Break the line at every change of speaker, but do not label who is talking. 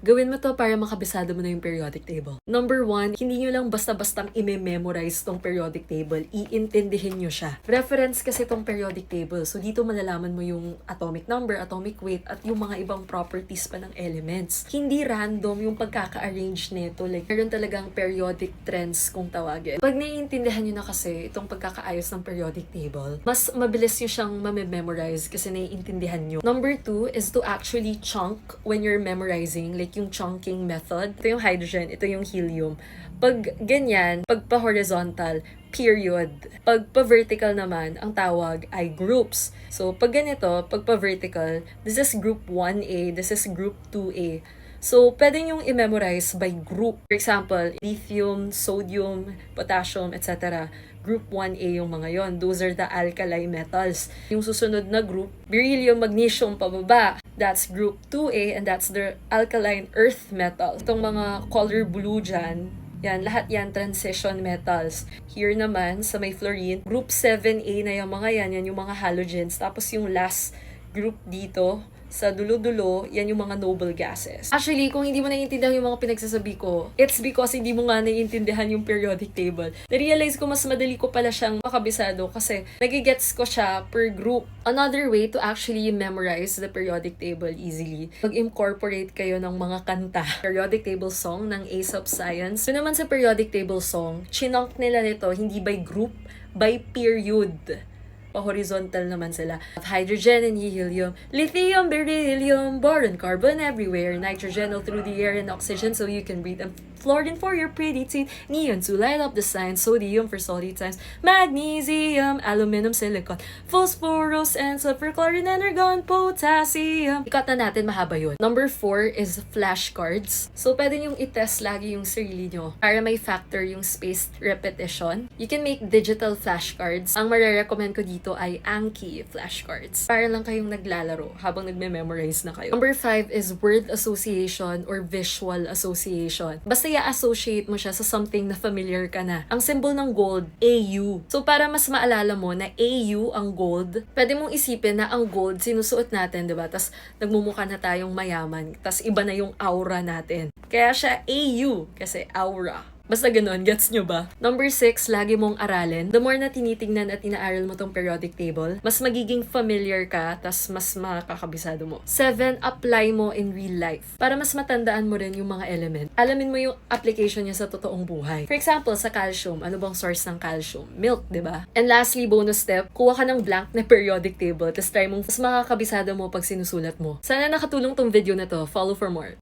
Gawin mo to para makabisado mo na yung periodic table. Number one, hindi nyo lang basta-bastang i-memorize tong periodic table. Iintindihin nyo siya. Reference kasi tong periodic table. So, dito malalaman mo yung atomic number, atomic weight, at yung mga ibang properties pa ng elements. Hindi random yung pagkaka-arrange nito. Like, meron talagang periodic trends kung tawagin. Pag naiintindihan nyo na kasi itong pagkakaayos ng periodic table, mas mabilis nyo siyang mamememorize kasi naiintindihan nyo. Number two is to actually chunk when you're memorizing, like yung chunking method. Ito yung hydrogen, ito yung helium. Pag ganyan, pag pa-horizontal, period. Pag pa-vertical naman, ang tawag ay groups. So, pag ganito, pag pa-vertical, this is group 1A, this is group 2A. So, pwede yung i-memorize by group. For example, lithium, sodium, potassium, etc. Group 1A yung mga yon. Those are the alkali metals. Yung susunod na group, beryllium, magnesium, pababa. That's group 2A and that's the alkaline earth metal. Itong mga color blue dyan, yan, lahat yan transition metals. Here naman, sa may fluorine, group 7A na yung mga yan, yan yung mga halogens. Tapos yung last group dito, sa dulo-dulo, yan yung mga noble gases. Actually, kung hindi mo naiintindihan yung mga pinagsasabi ko, it's because hindi mo nga naiintindihan yung periodic table. Na-realize ko mas madali ko pala siyang makabisado kasi nagigets ko siya per group. Another way to actually memorize the periodic table easily, mag-incorporate kayo ng mga kanta. Periodic table song ng Aesop Science. Yun naman sa periodic table song, chinunk nila nito hindi by group, by period pa-horizontal naman sila. Hydrogen and helium, lithium, beryllium, boron, carbon everywhere, nitrogen all through the air and oxygen so you can breathe, and fluorine for your pretty teeth, neon to light up the sign, sodium for salty times, magnesium, aluminum, silicon, phosphorus, and sulfur, chlorine, and argon, potassium. Ikat na natin, mahaba yun. Number four is flashcards. So, pwede niyong itest lagi yung sarili nyo para may factor yung spaced repetition. You can make digital flashcards. Ang marirecommend ko dito ay Anki flashcards. Para lang kayong naglalaro habang nagme-memorize na kayo. Number five is word association or visual association. Basta i-associate mo siya sa something na familiar ka na. Ang symbol ng gold, AU. So para mas maalala mo na AU ang gold, pwede mong isipin na ang gold sinusuot natin, 'di ba? Tas nagmumukha na tayong mayaman. Tas iba na yung aura natin. Kaya siya AU kasi aura. Basta ganun, gets nyo ba? Number six, lagi mong aralin. The more na tinitingnan at inaaral mo tong periodic table, mas magiging familiar ka, tas mas makakabisado mo. Seven, apply mo in real life. Para mas matandaan mo rin yung mga element. Alamin mo yung application niya sa totoong buhay. For example, sa calcium, ano bang source ng calcium? Milk, di ba? And lastly, bonus step, kuha ka ng blank na periodic table, tas try mong mas makakabisado mo pag sinusulat mo. Sana nakatulong tong video na to. Follow for more.